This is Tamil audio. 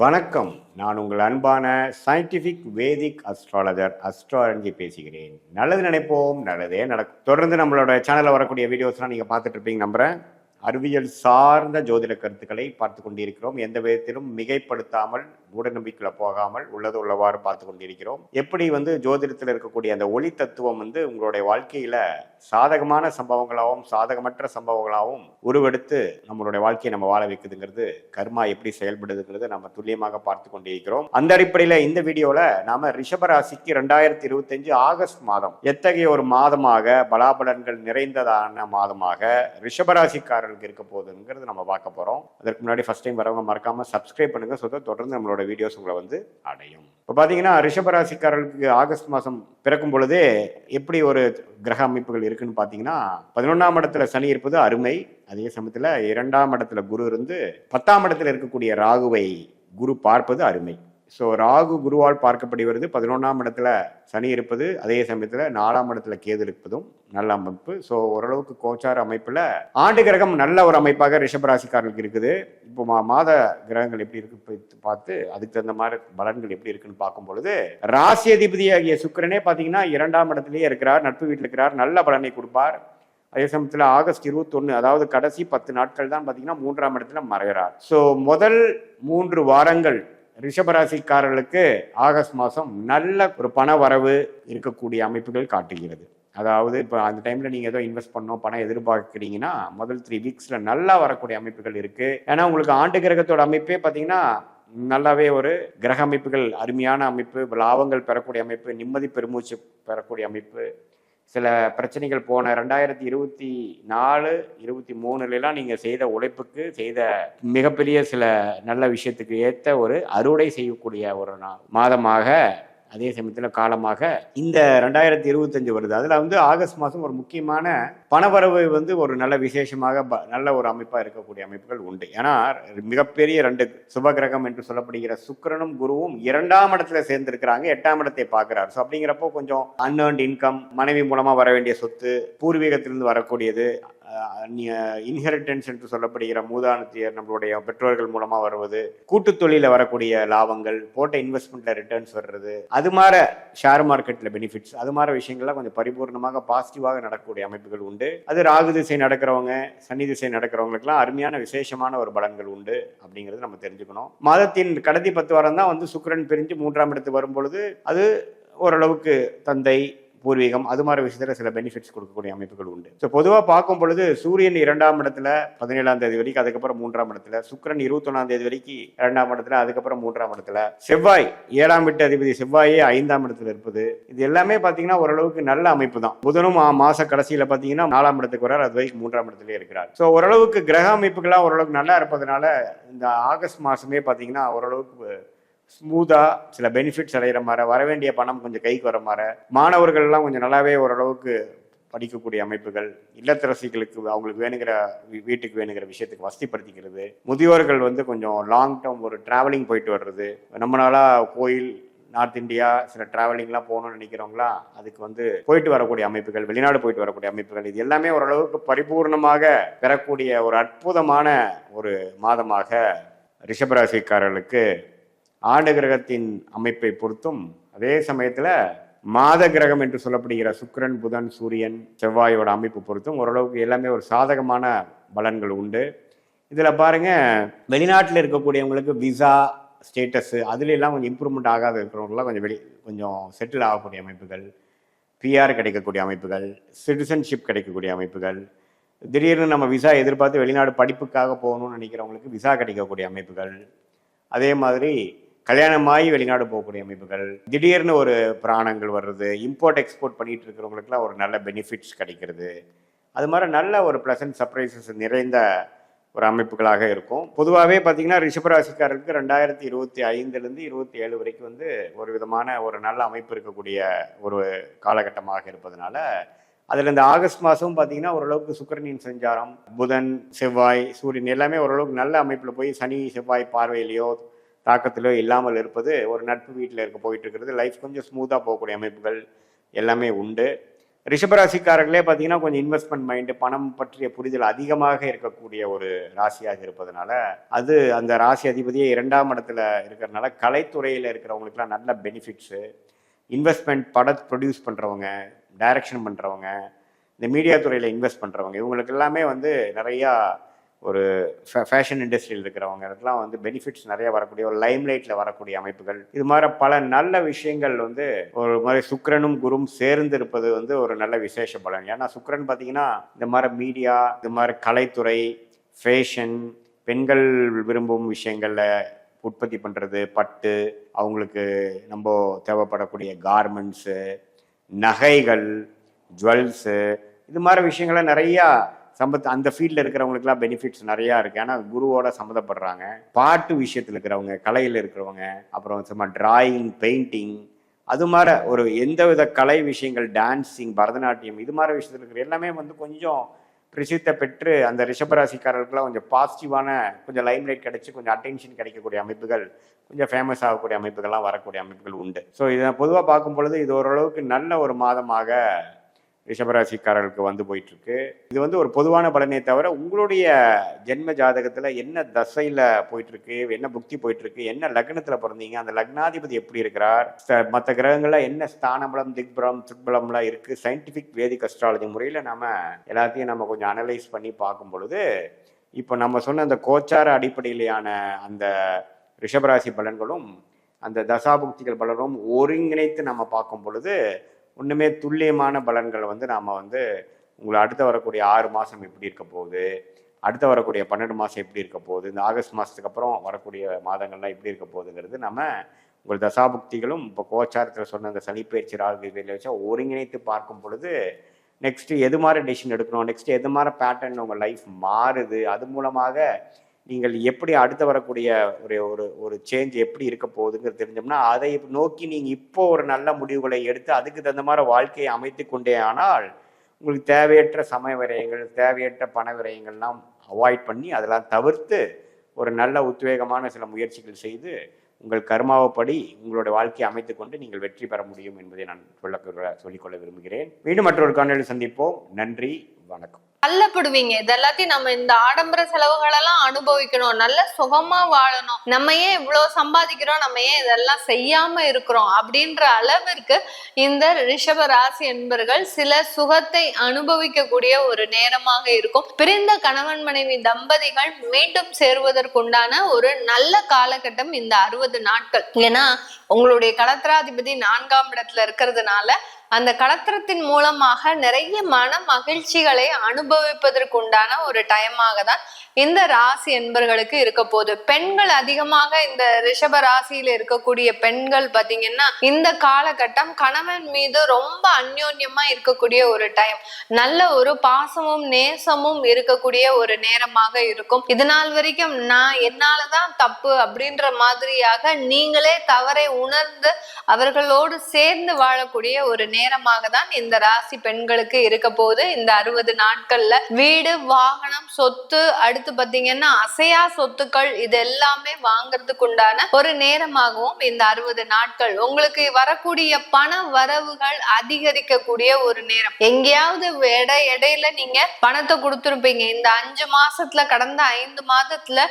வணக்கம். நான் உங்கள் அன்பான சயின்டிஃபிக் வேதிக் அஸ்ட்ராலஜர் அஸ்ட்ராலஜி பேசுகிறேன். நல்லது நினைப்போம் நல்லதே நடக்கும். தொடர்ந்து நம்மளோட சேனலில் வரக்கூடிய வீடியோஸ்லாம் நீங்கள் பார்த்துட்டு இருப்பீங்க அறிவியல் சார்ந்த ஜோதிட கருத்துக்களை பார்த்து கொண்டிருக்கிறோம். எந்த விதத்திலும் மிகைப்படுத்தாமல் மூட நம்பிக்கையில் போகாமல் உள்ளது உள்ளவாறு பார்த்து கொண்டிருக்கிறோம். எப்படி வந்து ஜோதிடத்தில் இருக்கக்கூடிய அந்த ஒளி தத்துவம் வந்து உங்களுடைய வாழ்க்கையில சாதகமான சம்பவங்களாகவும் சாதகமற்ற சம்பவங்களாகவும் உருவெடுத்து நம்மளுடைய வாழ்க்கையை நம்ம வாழ வைக்குதுங்கிறது கர்மா எப்படி செயல்படுதுங்கிறது நம்ம துல்லியமாக பார்த்து கொண்டிருக்கிறோம். அந்த அடிப்படையில் இந்த வீடியோல நாம ரிஷபராசிக்கு ரெண்டாயிரத்தி இருபத்தஞ்சு ஆகஸ்ட் மாதம் எத்தகைய ஒரு மாதமாக பலாபலன்கள் நிறைந்ததான மாதமாக ரிஷபராசிக்காரர்களுக்கு இருக்க போகுதுங்கிறது நம்ம பார்க்க போறோம். அதற்கு முன்னாடி ஃபர்ஸ்ட் டைம் வரவங்க மறக்காம சப்ஸ்கிரைப் பண்ணுங்க. சொல்ல தொடர்ந்து நம்மளோட வீடியோஸ் உங்களை வந்து அடையும். இப்போ பார்த்தீங்கன்னா ரிஷபராசிக்காரர்களுக்கு ஆகஸ்ட் மாதம் பிறக்கும் பொழுதே எப்படி ஒரு கிரக அமைப்புகள் இருக்குன்னு பார்த்தீங்கன்னா பதினொன்றாம் இடத்துல சனி இருப்பது அருமை. அதே சமயத்தில் இரண்டாம் இடத்துல குரு இருந்து பத்தாம் இடத்துல இருக்கக்கூடிய ராகுவை குரு பார்ப்பது அருமை. ஸோ ராகு குருவால் பார்க்கப்படுகிறது பதினொன்றாம் இடத்துல சனி இருப்பது அதே சமயத்தில் நாலாம் இடத்துல கேது இருப்பதும் நல்ல அமைப்பு. ஸோ ஓரளவுக்கு கோச்சார அமைப்பில் ஆண்டு கிரகம் நல்ல ஒரு அமைப்பாக ரிஷபராசிக்காரர்களுக்கு இருக்குது. இப்போ மா மாத கிரகங்கள் எப்படி இருக்கு பார்த்து அதுக்கு தகுந்த மாதிரி பலன்கள் எப்படி இருக்குன்னு பார்க்கும் பொழுது ராசி அதிபதியாகிய சுக்கிரனே பார்த்தீங்கன்னா இரண்டாம் இடத்துலேயே இருக்கிறார் நட்பு வீட்டில் இருக்கிறார் நல்ல பலனை கொடுப்பார். அதே சமயத்தில் ஆகஸ்ட் இருபத்தொன்று அதாவது கடைசி பத்து நாட்கள் தான் பார்த்தீங்கன்னா மூன்றாம் இடத்துல மறைகிறார். ஸோ முதல் மூன்று வாரங்கள் ரிஷபராசிக்காரர்களுக்கு ஆகஸ்ட் மாதம் நல்ல ஒரு பண வரவு இருக்கக்கூடிய அமைப்புகள் காட்டுகிறது. அதாவது இப்போ அந்த டைமில் நீங்கள் ஏதோ இன்வெஸ்ட் பண்ணோம் பணம் எதிர்பார்க்குறீங்கன்னா முதல் த்ரீ வீக்ஸில் நல்லா வரக்கூடிய அமைப்புகள் இருக்குது ஏன்னா உங்களுக்கு ஆண்டு கிரகத்தோட அமைப்பே பார்த்தீங்கன்னா நல்லாவே ஒரு கிரக அமைப்புகள் அருமையான அமைப்பு லாபங்கள் பெறக்கூடிய அமைப்பு நிம்மதி பெருமூச்சு பெறக்கூடிய அமைப்பு சில பிரச்சனைகள் போன ரெண்டாயிரத்தி இருபத்தி நாலு இருபத்தி மூணுலாம் நீங்கள் செய்த உழைப்புக்கு செய்த மிகப்பெரிய சில நல்ல விஷயத்துக்கு ஏற்ற ஒரு அறுவடை செய்யக்கூடிய ஒரு நாள் மாதமாக அதே சமயத்தில் காலமாக இந்த ரெண்டாயிரத்தி இருபத்தஞ்சு வருது. அதில் வந்து ஆகஸ்ட் மாதம் ஒரு முக்கியமான பணவரவு வந்து ஒரு நல்ல விசேஷமாக ப- நல்ல ஒரு அமைப்பாக இருக்கக்கூடிய அமைப்புகள் உண்டு. ஏன்னா மிகப்பெரிய ரெண்டு சுபகிரகம் என்று சொல்லப்படுகிற சுக்கிரனும் குருவும் இரண்டாம் இடத்துல சேர்ந்திருக்கிறாங்க எட்டாம் இடத்தை பார்க்குறாரு. ஸோ அப்படிங்கிறப்போ கொஞ்சம் அன்ஏர்ன்ட் இன்கம் மனைவி மூலமாக வர வேண்டிய சொத்து பூர்வீகத்திலிருந்து வரக்கூடியது இன்ஹெரிட்டன்ஸ் என்று சொல்லப்படுகிற மூதானத்தியர் நம்மளுடைய பெற்றோர்கள் மூலமாக வருவது கூட்டு தொழிலில் வரக்கூடிய லாபங்கள் போட்ட இன்வெஸ்ட்மெண்ட்டில் ரிட்டர்ன்ஸ் வர்றது அது மாதிரி ஷேர் மார்க்கெட்டில் பெனிஃபிட்ஸ் அது மாதிரி விஷயங்கள்லாம் கொஞ்சம் பரிபூர்ணமாக பாசிட்டிவாக நடக்கக்கூடிய அமைப்புகள் உண்டு. அது ராகு திசை நடக்கிறவங்க சனி திசை நடக்கிறவங்களுக்குலாம் அருமையான விசேஷமான ஒரு பலன்கள் உண்டு அப்படிங்கிறது நம்ம தெரிஞ்சுக்கணும். மாதத்தின் கடைசி பத்து வாரம் தான் வந்து சுக்கிரன் பிரிஞ்சு மூன்றாம் இடத்துக்கு வரும் பொழுது அது ஓரளவுக்கு தந்தை பூர்வீகம் அது மாதிரி விஷயத்துல சில பெனிஃபிட்ஸ் கொடுக்கக்கூடிய அமைப்புகள் உண்டு. ஸோ பொதுவாக பார்க்கும் பொழுது சூரியன் இரண்டாம் இடத்துல பதினேழாம் தேதி வரைக்கும் அதுக்கப்புறம் மூன்றாம் இடத்துல சுக்கிரன் இருபத்தொன்னாம் தேதி வரைக்கும் இரண்டாம் இடத்துல அதுக்கப்புறம் மூன்றாம் இடத்துல. செவ்வாய் ஏழாம் வீட்டு அதிபதி செவ்வாயே ஐந்தாம் இடத்துல இருப்பது. இது எல்லாமே பார்த்தீங்கன்னா ஓரளவுக்கு நல்ல அமைப்பு தான் புதனும் மாச கடைசியில் பார்த்தீங்கன்னா நாலாம் இடத்துக்கு வரார் அது வரைக்கும் மூன்றாம் இடத்துல இருக்கிறார். ஸோ ஓரளவுக்கு கிரக அமைப்புகள்லாம் ஓரளவுக்கு நல்லா இருப்பதனால இந்த ஆகஸ்ட் மாசமே பார்த்தீங்கன்னா ஓரளவுக்கு ஸ்மூத்தாக சில பெனிஃபிட்ஸ் அடைகிற மாதிரி வர வேண்டிய பணம் கொஞ்சம் கைக்கு வர மாதிரி மாணவர்கள்லாம் கொஞ்சம் நல்லாவே ஓரளவுக்கு படிக்கக்கூடிய அமைப்புகள் இல்லத்தரசிகளுக்கு அவங்களுக்கு வேணுங்கிற வீ- வீட்டுக்கு வேணுங்கிற விஷயத்துக்கு வசதிப்படுத்திக்கிறது. முதியோர்கள் வந்து கொஞ்சம் லாங் டேர்ம் ஒரு டிராவலிங் போயிட்டு வர்றது. நம்ம நாளாக கோயில் நார்த் இந்தியா சில டிராவலிங்லாம் போகணும்னு நினைக்கிறவங்களா அதுக்கு வந்து போயிட்டு வரக்கூடிய அமைப்புகள் வெளிநாடு போயிட்டு வரக்கூடிய அமைப்புகள் இது எல்லாமே ஓரளவுக்கு பரிபூர்ணமாக பெறக்கூடிய ஒரு அற்புதமான ஒரு மாதமாக ரிஷபராசிக்காரர்களுக்கு ஆண்டு கிரகத்தின் அமைப்பை பொறுத்தும் அதே சமயத்தில் மாத கிரகம் என்று சொல்லப்படுகிற சுக்கிரன் புதன் சூரியன் செவ்வாயோட அமைப்பு பொறுத்தும் ஓரளவுக்கு எல்லாமே ஒரு சாதகமான பலன்கள் உண்டு. இதில் பாருங்கள் வெளிநாட்டில் இருக்கக்கூடியவங்களுக்கு விசா ஸ்டேட்டஸு அதுலெல்லாம் கொஞ்சம் இம்ப்ரூவ்மெண்ட் ஆகாத இருக்கிறவங்களாம் கொஞ்சம் வெளி கொஞ்சம் செட்டில் ஆகக்கூடிய அமைப்புகள் பிஆர் கிடைக்கக்கூடிய அமைப்புகள் சிட்டிசன்ஷிப் கிடைக்கக்கூடிய அமைப்புகள் திடீர்னு நம்ம விசா எதிர்பார்த்து வெளிநாடு படிப்புக்காக போகணும்னு நினைக்கிறவங்களுக்கு விசா கிடைக்கக்கூடிய அமைப்புகள் அதே மாதிரி கல்யாணமாகி வெளிநாடு போகக்கூடிய அமைப்புகள் திடீர்னு ஒரு பிராணங்கள் வர்றது இம்போர்ட் எக்ஸ்போர்ட் பண்ணிட்டு இருக்கிறவங்களுக்குலாம் ஒரு நல்ல பெனிஃபிட்ஸ் கிடைக்கிறது. அது மாதிரி நல்ல ஒரு ப்ளசன்ட் சர்ப்ரைசஸ் நிறைந்த ஒரு அமைப்புகளாக இருக்கும். பொதுவாகவே பார்த்தீங்கன்னா ரிஷபராசிக்காரருக்கு ரெண்டாயிரத்தி இருபத்தி ஐந்துலேருந்து இருபத்தி ஏழு வரைக்கும் வந்து ஒரு விதமான ஒரு நல்ல அமைப்பு இருக்கக்கூடிய ஒரு காலகட்டமாக இருப்பதனால அதில் இந்த ஆகஸ்ட் மாதம் பார்த்தீங்கன்னா ஓரளவுக்கு சுக்கரனின் சஞ்சாரம் புதன் செவ்வாய் சூரியன் எல்லாமே ஓரளவுக்கு நல்ல அமைப்பில் போய் சனி செவ்வாய் பார்வையிலையோ தாக்கத்திலோ இல்லாமல் இருப்பது ஒரு நட்பு வீட்டில் இருக்க போயிட்டு இருக்கிறது. லைஃப் கொஞ்சம் ஸ்மூத்தாக போகக்கூடிய அமைப்புகள் எல்லாமே உண்டு. ரிஷபராசிக்காரர்களே பார்த்தீங்கன்னா கொஞ்சம் இன்வெஸ்ட்மெண்ட் மைண்டு பணம் பற்றிய புரிதல் அதிகமாக இருக்கக்கூடிய ஒரு ராசியாக இருப்பதனால அது அந்த ராசி அதிபதியே இரண்டாம் இடத்துல இருக்கிறதுனால கலைத்துறையில் இருக்கிறவங்களுக்குலாம் நல்ல பெனிஃபிட்ஸு இன்வெஸ்ட்மெண்ட் படம் ப்ரொடியூஸ் பண்ணுறவங்க டைரக்ஷன் பண்ணுறவங்க இந்த மீடியா துறையில் இன்வெஸ்ட் பண்ணுறவங்க இவங்களுக்கு எல்லாமே வந்து நிறையா ஒரு ஃபேஷன் இண்டஸ்ட்ரியில் இருக்கிறவங்களுக்குலாம் வந்து பெனிஃபிட்ஸ் நிறைய வரக்கூடிய ஒரு லைம் லைட்டில் வரக்கூடிய அமைப்புகள். இது மாதிரி பல நல்ல விஷயங்கள் வந்து ஒரு மாதிரி சுக்கரனும் குரும் சேர்ந்து இருப்பது வந்து ஒரு நல்ல விசேஷ பலன். ஏன்னா சுக்கரன் பார்த்தீங்கன்னா இந்த மாதிரி மீடியா இந்த மாதிரி கலைத்துறை ஃபேஷன் பெண்கள் விரும்பும் விஷயங்களில் உற்பத்தி பண்ணுறது பட்டு அவங்களுக்கு நம்ம தேவைப்படக்கூடிய கார்மெண்ட்ஸு நகைகள் ஜுவல்ஸு இது மாதிரி விஷயங்களை நிறையா சம்பத் அந்த ஃபீல்டில் இருக்கிறவங்களுக்குலாம் பெனிஃபிட்ஸ் நிறையா இருக்குது ஆனால் குருவோட சம்மந்தப்படுறாங்க. பாட்டு விஷயத்தில் இருக்கிறவங்க கலையில் இருக்கிறவங்க அப்புறம் சும்மா டிராயிங் பெயிண்டிங் அது மாதிரி ஒரு எந்த வித கலை விஷயங்கள் டான்ஸிங் பரதநாட்டியம் இது மாதிரி விஷயத்தில் இருக்கிற எல்லாமே வந்து கொஞ்சம் பிரசித்த பெற்று அந்த ரிஷபராசிக்காரர்களுக்குலாம் கொஞ்சம் பாசிட்டிவான கொஞ்சம் லைம்லைட் கிடைச்சி கொஞ்சம் அட்டென்ஷன் கிடைக்கக்கூடிய அமைப்புகள் கொஞ்சம் ஃபேமஸ் ஆகக்கூடிய அமைப்புகள்லாம் வரக்கூடிய அமைப்புகள் உண்டு. ஸோ இதை பொதுவாக பார்க்கும் பொழுது இது ஓரளவுக்கு நல்ல ஒரு மாதமாக ரிஷபராசிக்காரர்களுக்கு வந்து போயிட்டுருக்கு. இது வந்து ஒரு பொதுவான பலனே தவிர உங்களுடைய ஜென்ம ஜாதகத்தில் என்ன தசையில் போயிட்டுருக்கு என்ன புக்தி போயிட்டுருக்கு என்ன லக்னத்தில் பிறந்தீங்க அந்த லக்னாதிபதி எப்படி இருக்கிறார் மற்ற கிரகங்களில் என்ன ஸ்தானபலம் திக்பலம் திக்பலம்லாம் இருக்குது சயின்டிஃபிக் வேதிக் அஸ்ட்ராலஜி முறையில் நம்ம எல்லாத்தையும் நம்ம கொஞ்சம் அனலைஸ் பண்ணி பார்க்கும் பொழுது இப்போ நம்ம சொன்ன அந்த கோச்சார அடிப்படையிலான அந்த ரிஷபராசி பலன்களும் அந்த தசாபுக்திகள் பலனும் ஒருங்கிணைத்து நம்ம பார்க்கும் பொழுது ஒன்றுமே துல்லியமான பலன்கள் வந்து நாம் வந்து உங்களை அடுத்து வரக்கூடிய ஆறு மாதம் எப்படி இருக்க போகுது அடுத்து வரக்கூடிய பன்னெண்டு மாதம் எப்படி இருக்க போகுது இந்த ஆகஸ்ட் மாதத்துக்கு அப்புறம் வரக்கூடிய மாதங்கள்லாம் எப்படி இருக்க போகுதுங்கிறது நம்ம உங்கள் தசாபுக்திகளும் இப்போ கோச்சாரத்தில் சொன்ன அந்த சனிப்பயிற்சி ராகு இதில் வச்சா ஒருங்கிணைத்து பார்க்கும் பொழுது நெக்ஸ்ட்டு எது மாதிரி டெசிஷன் எடுக்கணும் நெக்ஸ்ட் எது மாதிரி பேட்டர்ன் உங்கள் லைஃப் மாறுது அது மூலமாக நீங்கள் எப்படி அடுத்து வரக்கூடிய ஒரு ஒரு ஒரு சேஞ்ச் எப்படி இருக்க போகுதுங்கிறது தெரிஞ்சோம்னா அதை நோக்கி நீங்கள் இப்போ ஒரு நல்ல முடிவுகளை எடுத்து அதுக்கு தகுந்த மாதிரி வாழ்க்கையை அமைத்து கொண்டே ஆனால் உங்களுக்கு தேவையற்ற சமய விரயங்கள் தேவையற்ற பண விரயங்கள்லாம் அவாய்ட் பண்ணி அதெல்லாம் தவிர்த்து ஒரு நல்ல உத்வேகமான சில முயற்சிகள் செய்து உங்கள் கர்மாவப்படி உங்களுடைய வாழ்க்கையை அமைத்து கொண்டு நீங்கள் வெற்றி பெற முடியும் என்பதை நான் சொல்ல சொல்லிக்கொள்ள விரும்புகிறேன். மீண்டும் மற்றொரு காணொலியில் சந்திப்போம். நன்றி வணக்கம். தள்ளப்படுவீங்க. இது எல்லாத்தையும் நம்ம இந்த ஆடம்பர செலவுகள் எல்லாம் அனுபவிக்கணும். நல்ல சுகமா வாழணும். நம்ம ஏன் இவ்வளவு சம்பாதிக்கிறோம்? நம்ம ஏன் இதெல்லாம் செய்யாம இருக்கிறோம்? அப்படின்ற அளவிற்கு இந்த ரிஷப ராசி என்பர்கள் சில சுகத்தை அனுபவிக்கக்கூடிய ஒரு நேரமாக இருக்கும். பிரிந்த கணவன் மனைவி தம்பதிகள் மீண்டும் சேருவதற்குண்டான ஒரு நல்ல காலகட்டம் இந்த அறுபது நாட்கள். ஏன்னா உங்களுடைய கடத்திராதிபதி நான்காம் இடத்துல இருக்கிறதுனால அந்த கடத்திரத்தின் மூலமாக நிறைய மன மகிழ்ச்சிகளை அனுபவிப்பதற்குண்டான ஒரு டைமாக தான் இந்த ராசி என்பர்களுக்கு இருக்க போகுது. பெண்கள் அதிகமாக இந்த ரிஷப ராசியில இருக்கக்கூடிய பெண்கள் பாத்தீங்கன்னா இந்த காலகட்டம் கணவன் மீது ரொம்ப அந்யோன்யமா இருக்கக்கூடிய ஒரு டைம் நல்ல ஒரு பாசமும் நேசமும் இருக்கக்கூடிய ஒரு நேரமாக இருக்கும். இது நாள் வரைக்கும் நான் என்னாலதான் தப்பு அப்படின்ற மாதிரியாக நீங்களே தவறை உணர்ந்து அவர்களோடு சேர்ந்து வாழக்கூடிய ஒரு நேரமாக தான் இந்த ராசி பெண்களுக்கு இருக்க போகுது. இந்த அறுபது நாட்கள்ல வீடு வாகனம் சொத்து அடுத்து பாத்தீங்கன்னா அசையா சொத்துக்கள் இது எல்லாமே வாங்கறதுக்கு உண்டான ஒரு நேரமாகவும் இந்த அறுபது நாட்கள் உங்களுக்கு வரக்கூடிய பண வரவுகள் அதிகரிக்கக்கூடிய ஒரு நேரம். எங்கேயாவது எடை இடையில நீங்க பணத்தை கொடுத்துருப்பீங்க. இந்த அஞ்சு மாசத்துல கடந்த ஐந்து மாதத்துல